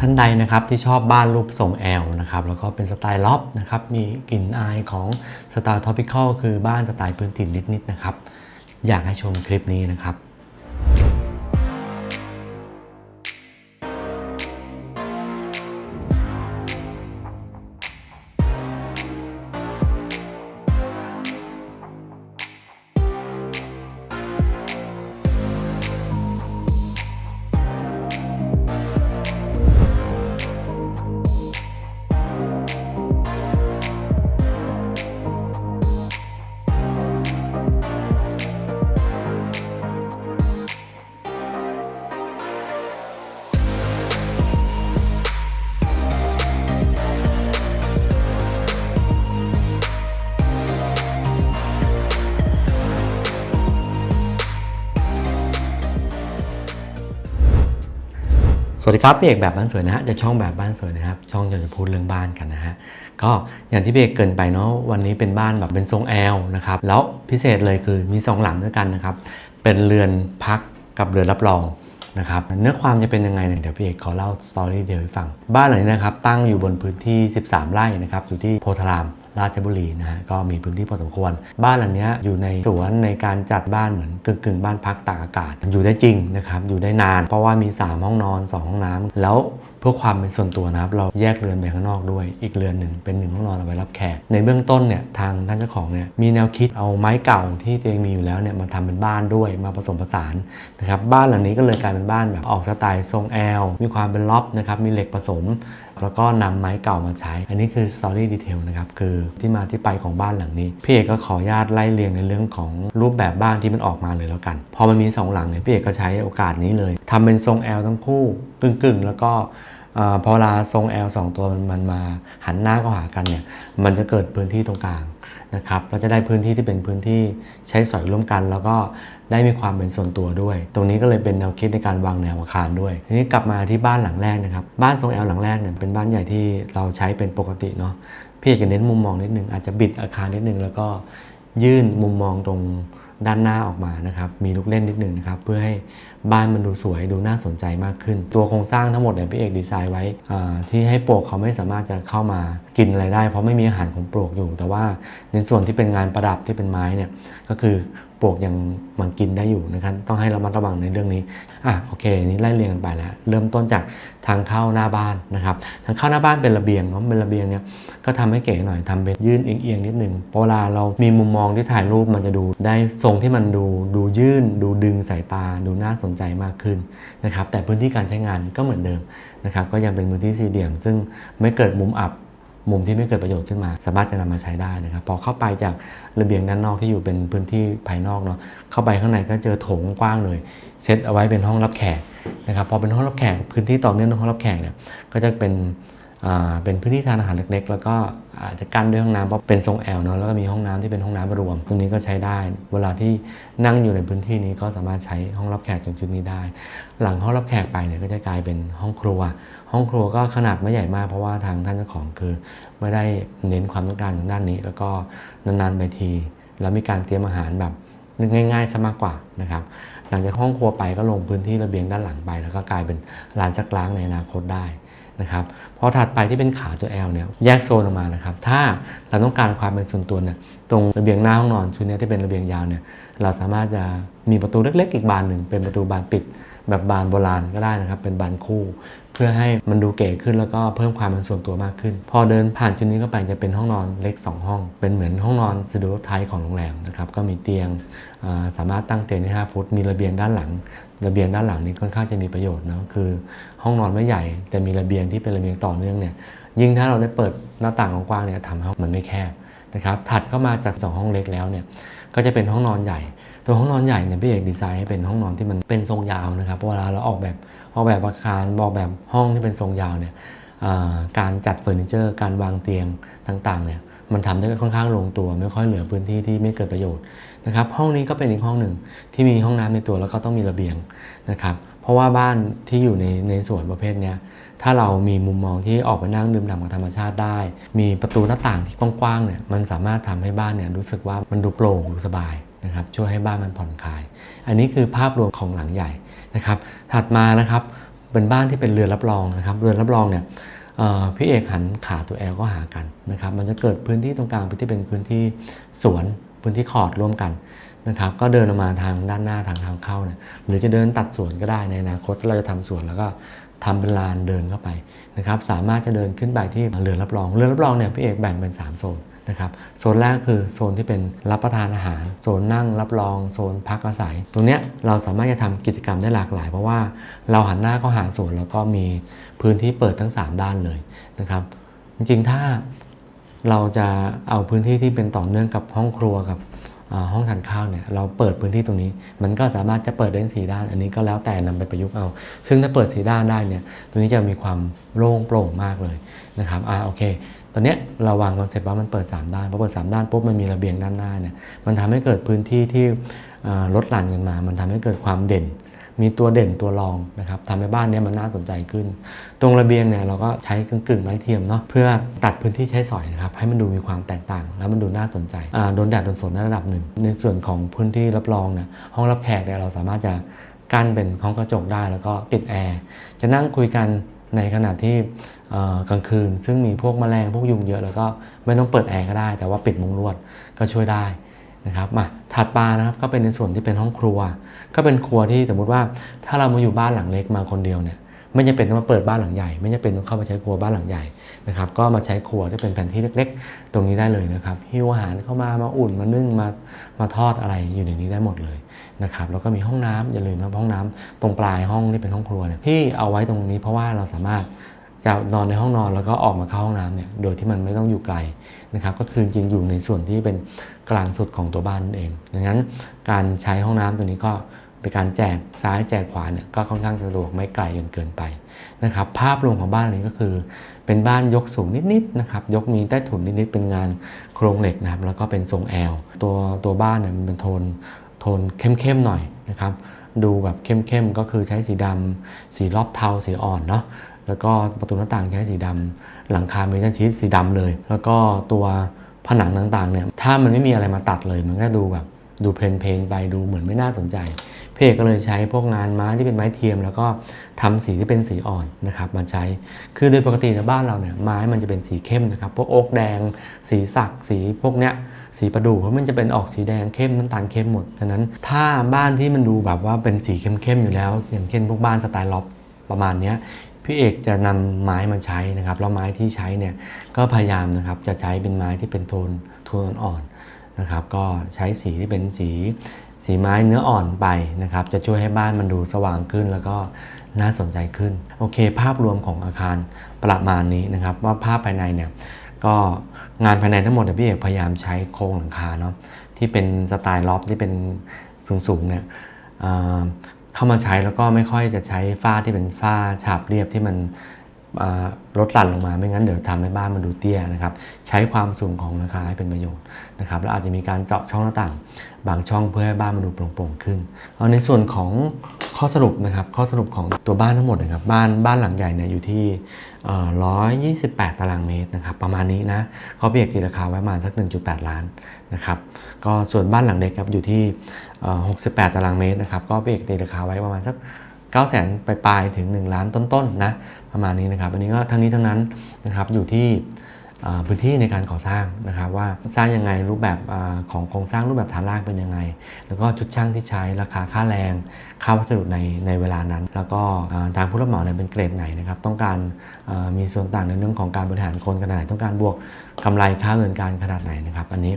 ท่านใดนะครับที่ชอบบ้านรูปทรงแอลนะครับแล้วก็เป็นสไตล์ล็อบนะครับมีกลิ่นอายของสไตล์ทอปิคอลคือบ้านสไตล์พื้นถิ่นนิดๆนะครับอยากให้ชมคลิปนี้นะครับ สวัสดีครับพี่เอกแบบบ้านสวยนะฮะจะช่องแบบบ้านสวยนะครับ ช่องจะจะพูดเรื่องบ้านกันนะฮะก็อย่างที่พี่เอกเกินไปเนาะวันนี้เป็นบ้านแบบเป็นทรงแอลนะครับแล้วพิเศษเลยคือมีสองหลังด้วยกันนะครับเป็นเรือนพักกับเรือนรับรองนะครับเนื้อความจะเป็นยังไงเนี่ยเดี๋ยวพี่เอกขอเล่าสตอรี่เดียวให้ฟัง บ้านหลังนี้นะครับตั้งอยู่บนพื้นที่ 13 ไร่นะครับอยู่ที่โพธาราม ราชบุรีนะฮะก็มีพื้นที่พอสมควร บ้านหลังนี้อยู่ในสวนในการจัดบ้านเหมือนกึ่งกึ่งๆบ้านพักตากอากาศ อยู่ได้จริงนะครับอยู่ได้นาน เพราะว่ามี 3 ห้องนอน 2 ห้องน้ำแล้วเพื่อความเป็นส่วนตัวนะครับ เราแยกเรือนไปข้างนอกด้วย อีกเรือนหนึ่งเป็นหนึ่งห้องนอนเอาไว้รับแขกในเบื้องต้นเนี่ยทางท่านเจ้าของเนี่ยมีแนวคิดเอาไม้เก่าที่ตัวเองมีอยู่แล้วเนี่ยมาทำเป็นบ้านด้วยมาผสมผสานนะครับบ้านหลังนี้ก็เลยกลายเป็นบ้านแบบออกสไตล์ทรงแอลมีความเป็นล็อบนะครับมีเหล็กผสม แล้วก็นำไม้เก่ามาใช้ อันนี้คือสตอรี่ดีเทลนะครับ คือที่มาที่ไปของบ้านหลังนี้ พี่เอกก็ขออนุญาตไล่เรียงในเรื่องของรูปแบบบ้านที่มันออกมาเลยแล้วกัน พอมันมีสองหลังเนี่ยพี่เอกก็ใช้โอกาสนี้เลยทำเป็นทรงแอลทั้งคู่กึ่งๆ แล้วก็ พอเวลาทรง L สองตัวมันมนมาหันหน้าเข้าหากันเนี่ยมันจะเกิดพื้นที่ตรงกลางนะครับเราจะได้พื้นที่ที่เป็นพื้นที่ใช้สอยร่วมกัน แล้วก็ได้มีความเป็นส่วนตัวด้วย ตรงนี้ก็เลยเป็นแนวคิดในการวางแนวอาคารด้วย ทีนี้กลับมาที่บ้านหลังแรกนะครับบ้านทรง L หลังแรกเนี่ยเป็นบ้านใหญ่ที่เราใช้เป็นปกติเนาะพี่จะเน้นมุมมองนิดนึงอาจจะบิดอาคารนิดนึงแล้วก็ยื่นมุมมองตรงด้านหน้าออกมานะครับ มีลูกเล่นนิดนึงนะครับ เพื่อให้ บ้านมันดูสวยดูน่าสนใจมากขึ้น ตัวโครงสร้างทั้งหมดเนี่ยพี่เอกดีไซน์ไว้ที่ให้ปลวกเขาไม่สามารถจะเข้ามา กินอะไรได้ เพราะไม่มีอาหารของปลวกอยู่ แต่ว่าในส่วนที่เป็นงานประดับที่เป็นไม้เนี่ยก็คือปลวกยังมันกินได้อยู่นะครับต้องให้ระมัดระวังในเรื่องนี้อะโอเคนี่ไล่เรียงกันไปแล้ว เริ่มต้นจากทางเข้าหน้าบ้านนะครับทางเข้าหน้าบ้านเป็นระเบียงเนาะเป็นระเบียงเนี่ยก็ทำให้เก๋หน่อยทำเป็นยื่นเอียงๆนิดนึงเพราะเวลาเรามีมุมมองที่ถ่ายรูปมันจะดูได้ทรงที่มันดูดูยื่น ดูดึงสายตา ดูน่าสนใจมากขึ้นนะครับแต่พื้นที่การใช้งานก็เหมือนเดิมนะครับก็ยังเป็นพื้นที่สี่เหลี่ยม ซึ่งไม่เกิดมุมอับ มุมที่ไม่เกิดประโยชน์ขึ้นมา สามารถจะนำมาใช้ได้นะครับ พอเข้าไปจากระเบียงด้านนอกที่อยู่เป็นพื้นที่ภายนอกเนาะเข้าไปข้างในก็เจอโถงกว้างเลยเซตเอาไว้เป็นห้องรับแขกนะครับพอเป็นห้องรับแขกพื้นที่ต่อเนื่องห้องรับแขกเนี่ยก็จะเป็น เป็นพื้นที่ทานอาหารเล็กๆ แล้วก็อาจจะกั้นด้วยห้องน้ำเพราะเป็นทรงแอลเนาะแล้วก็มีห้องน้ำที่เป็นห้องน้ำรวม ตรงนี้ก็ใช้ได้ เวลาที่นั่งอยู่ในพื้นที่นี้ก็สามารถใช้ห้องรับแขกตรงจุดนี้ได้ หลังห้องรับแขกไปเนี่ยก็จะกลายเป็นห้องครัว ห้องครัวก็ขนาดไม่ใหญ่มากเพราะว่าทางท่านเจ้าของคือ ไม่ได้เน้นความต้องการทางด้านนี้ แล้วก็นานๆไปที แล้วมีการเตรียมอาหารแบบง่ายๆซะมากกว่านะครับ หลังจากห้องครัวไปก็ลงพื้นที่ระเบียงด้านหลังไป แล้วก็กลายเป็นลานซักล้างในอนาคตได้นะครับพอถัดไปที่เป็นขาตัว L เนี่ยแยกโซนออกมานะครับ ถ้าเราต้องการความเป็นส่วนตัวเนี่ยตรงระเบียงหน้าห้องนอนชุดนี้ที่เป็นระเบียงยาวเนี่ยเราสามารถจะมีประตูเล็กๆ อีกบานหนึ่งเป็นประตูบานปิด แบบบานโบราณก็ได้นะครับ เป็นบานคู่ เพื่อให้มันดูเก๋ขึ้นแล้วก็เพิ่มความเป็นส่วนตัวมากขึ้น พอเดินผ่านจุดนี้เข้าไปจะเป็นห้องนอนเล็ก 2 ห้อง เป็นเหมือนห้องนอนสะดวกไทยของโรงแรมนะครับก็มีเตียงาสามารถตั้งเตียงได้5ฟุต มีระเบียงด้านหลัง ระเบียงด้านหลังนี้ค่อนข้างจะมีประโยชน์นะคือ ห้องนอนไม่ใหญ่ แต่มีระเบียงที่เป็นระเบียงต่อเนื่องเนี่ยยิ่งถ้าเราได้เปิดหน้าต่างกว้างเนี่ยทำให้มันไม่แคบ นะครับถัดเข้ามาจาก 2 ห้องเล็กแล้วเนี่ยก็จะเป็นห้องนอนใหญ่ ตัวห้องนอนใหญ่เนี่ยพี่เอกดีไซน์ให้เป็นห้องนอนที่มันเป็นทรงยาวนะครับเวลาเราออกแบบออกแบบอาคารออกแบบห้องที่เป็นทรงยาวเนี่ยการจัดเฟอร์นิเจอร์ การวางเตียงต่างๆเนี่ยมันทำได้ค่อนข้างลงตัวไม่ค่อยเหลือพื้นที่ที่ไม่เกิดประโยชน์นะครับห้องนี้ก็เป็นอีกห้องหนึ่งที่มีห้องน้ำในตัวแล้วก็ต้องมีระเบียงนะครับเพราะว่าบ้านที่อยู่ในในส่วนประเภทเนี้ย ถ้าเรามีมุมมองที่ออกไปนั่งดื่มด่ำกับธรรมชาติได้ มีประตูหน้าต่างที่กว้างๆเนี่ยมันสามารถทำให้บ้านเนี่ยรู้สึกว่ามันดูโปร่งดูสบายนะครับช่วยให้บ้านมันผ่อนคลาย อันนี้คือภาพรวมของหลังใหญ่นะครับถัดมานะครับเป็นบ้านที่เป็นเรือนรับรองนะครับเรือนรับรองเนี่ยพี่เอกหันขาตัวแอลก็หากันนะครับมันจะเกิดพื้นที่ตรงกลางที่เป็นพื้นที่สวนพื้นที่คอร์ดร่วมกันนะครับก็เดินออกมาทางด้านหน้าทางทางเข้าเนี่ยหรือจะเดินตัดสวนก็ได้ในอนาคตเราจะทำสวนแล้วก็ ทำเป็นลานเดินเข้าไปนะครับสามารถจะเดินขึ้นไปที่เรือนรับรองเรือนรับรองเนี่ยพี่เอกแบ่งเป็น 3 โซนนะครับโซนแรกคือโซนที่เป็นรับประทานอาหาร โซนนั่งรับรองโซนพักอาศัย ตรงเนี้ยเราสามารถจะทำกิจกรรมได้หลากหลาย เพราะว่าเราหันหน้าเข้าหาสวนแล้วก็มีพื้นที่เปิดทั้ง 3 ด้านเลยนะครับจริงๆถ้าเราจะเอาพื้นที่ที่เป็นต่อเนื่องกับห้องครัวกับ ห้องทานข้าวเนี่ยเราเปิดพื้นที่ตรงนี้ มันก็สามารถจะเปิดได้สีด้าน อันนี้ก็แล้วแต่นำไปประยุกต์เอา ซึ่งถ้าเปิดสีด้านได้เนี่ยตรงนี้จะมีความโล่งโปร่งมากเลยนะครับอ่าโอเคตอนนี้เราวางคอนเซ็ปต์ว่ามันเปิด 3 ด้านพอเปิด 3 ด้านปุ๊บมันมีระเบียงด้านหน้าเนี่ยมันทำให้เกิดพื้นที่ที่ลดหลั่นกันมา มันทำให้เกิดความเด่น มีตัวเด่นตัวรองนะครับทำให้บ้านเนี้มันน่าสนใจขึ้น ตรงระเบียงเนี่ยเราก็ใช้กึ่งกึ่งไม้เทียมเนาะเพื่อตัดพื้นที่ใช้สอยนะครับให้มันดูมีความแตกต่าง แล้วมันดูน่าสนใจโดนแดดโดนฝนในระดับหนึ่ง ในส่วนของพื้นที่รับรองเนี่ยห้องรับแขกเนี่ยเราสามารถจะกั้นเป็นห้องกระจกได้แล้วก็ติดแอร์จะนั่งคุยกันในขณะที่กลางคืน ซึ่งมีพวกแมลงพวกยุงเยอะแล้วก็ไม่ต้องเปิดแอร์ก็ได้ แต่ว่าปิดมุ้งลวดก็ช่วยได้นะครับมาถัดมานะครับก็เป็นในส่วนที่เป็นห้องครัว ก็เป็นครัวที่สมมติว่าถ้าเรามาอยู่บ้านหลังเล็กมาคนเดียวเนี่ยไม่จำเป็นต้องมาเปิดบ้านหลังใหญ่ไม่จำเป็นต้องเข้ามาใช้ครัวบ้านหลังใหญ่นะครับก็มาใช้ครัวที่เป็นแผนที่เล็กๆ ตรงนี้ได้เลยนะครับหิ้วอาหารเข้ามามาอุ่นมานึ่งมามาทอดอะไรอยู่ในนี้ได้หมดเลยนะครับแล้วก็มีห้องน้ำอย่าลืมนะห้องน้ำตรงปลายห้องที่เป็นห้องครัวเนี่ยที่เอาไว้ตรงนี้เพราะว่าเราสามารถจะนอนในห้องนอนแล้วก็ออกมาเข้าห้องน้ำเนี่ยโดยที่มันไม่ต้องอยู่ไกลนะครับก็คือจริงอยู่ในส่วนที่เป็นกลางสุดของตัวบ้านนั่นเองดังนั้นการใช้ห้องน้ำตัวนี้ก็ เป็นการแจกซ้ายแจกขวาเนี่ยก็ค่อนข้างสะดวกไม่ไกลจนเกินไปนะครับภาพรวมของบ้านนี้ก็คือ เป็นบ้านยกสูงนิดๆนะครับยกมีใต้ถุนนิดๆเป็นงานโครงเหล็กนะครับแล้วก็เป็นทรงแอลตัวตัวบ้านเนี่ยมันเป็นโทนโทนเข้มๆหน่อยนะครับดูแบบเข้มๆก็คือใช้สีดำสีรอบเทาสีอ่อนเนาะแล้วก็ประตูหน้าต่างใช้สีดำหลังคาเมทัลชีสสีดำเลย แล้วก็ตัวผนังต่างๆเนี่ยถ้ามันไม่มีอะไรมาตัดเลย มันก็ดูแบบดูเพลนๆไปดูเหมือนไม่น่าสนใจ พเอกก็เลยใช้พวกงานไม้ที่เป็นไม้เทียม แล้วก็ทำสีที่เป็นสีอ่อนนะครับมาใช้ คือโดยปกติในบ้านเราเนี่ยไม้มันจะเป็นสีเข้มนะครับ พวกโอ๊กแดง สีสักสีพวกเนี้ยสีประดู่เพราะมันจะเป็นออกสีแดงเข้มน้ำตาลเข้มหมดฉะนั้น ถ้าบ้านที่มันดูแบบว่าเป็นสีเข้มๆอยู่แล้ว อย่างเช่นพวกบ้านสไตล์ล็อบประมาณเนี้ยพี่เอกจะนำไม้มาใช้นะครับแล้วไม้ที่ใช้เนี่ยก็พยายามนะครับจะใช้เป็นไม้ที่เป็นโทนโทนอ่อนนะครับก็ใช้สีที่เป็นสี สีไม้เนื้ออ่อนไปนะครับ จะช่วยให้บ้านมันดูสว่างขึ้นแล้วก็น่าสนใจขึ้น โอเค ภาพรวมของอาคารประมาณนี้นะครับ ว่าภาพภายในเนี่ยก็งานภายในทั้งหมดเนี่ยพี่เอกพยายามใช้โครงหลังคาเนาะที่เป็นสไตล์ล็อบที่เป็นสูงๆเนี่ยเข้ามาใช้แล้วก็ไม่ค่อยจะใช้ฝ้าที่เป็นฝ้าฉาบเรียบที่มัน ลดหลั่นลงมาไม่งั้นเดี๋ยวทำให้บ้านมันดูเตี้ยนะครับใช้ความสูงของหลังคาให้เป็นประโยชน์นะครับแล้วอาจจะมีการเจาะช่องหน้าต่าง บางช่องเพื่อให้บ้านมันดูโปร่งๆขึ้นเอาในส่วนของข้อสรุปนะครับข้อสรุปของตัวบ้านทั้งหมดนะครับบ้านบ้านหลังใหญ่เนี่ยอยู่ที่เอ่อ128 ตารางเมตรนะครับประมาณนี้นะเขาเบียกตีราคาไว้ประมาณสัก 1.8 ล้านนะครับก็ส่วนบ้านหลังเล็กครับอยู่ที่ 68 ตารางเมตรนะครับก็เบียกตีราคาไว้ประมาณสัก 9 0 0 0 0 ไปปลายถึง 1 ล้านต้นๆนะประมาณนี้นะครับอันนี้ก็ทั้งนี้ทั้งนั้นนะครับอยู่ที่พื้นที่ในการก่อสร้างนะครับว่าสร้างยังไงรูปแบบอของโครงสร้างรูปแบบฐานรากเป็นยังไง แล้วก็ชุดช่างที่ใช้ราคาค่าแรง ค่าวัสดุในในเวลานั้น แล้วก็ทางผู้รับเหมาเนี่ยเป็นเกรดไหนนะครับต้องการมีส่วนต่างในเรื่องของการบริหารคนขนาดไหนต้องการบวกกำไรค่าเงินการขนาดไหนนะครับอันนี้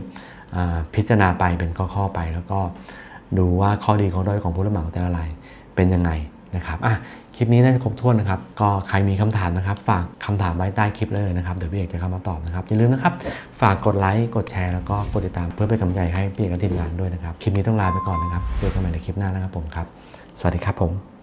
พิจารณาไปเป็นข้อๆไป แล้วก็ดูว่าข้อดีข้อด้อยของผู้รับเหมาแต่ละรายเป็นยังไง นะครับอะคลิปนี้น่าจะครบถ้วนนะครับ ก็ใครมีคำถามนะครับ ฝากคำถามไว้ใต้คลิปเลยนะครับ เดี๋ยวพี่เอกจะเข้ามาตอบนะครับ อย่าลืมนะครับ ฝากกดไลค์ กดแชร์ แล้วก็กดติดตามเพื่อเป็นกำลังใจให้พี่เอกและทีมงานด้วยนะครับ คลิปนี้ต้องลาไปก่อนนะครับ เจอกันใหม่ในคลิปหน้านะครับผมครับ สวัสดีครับผม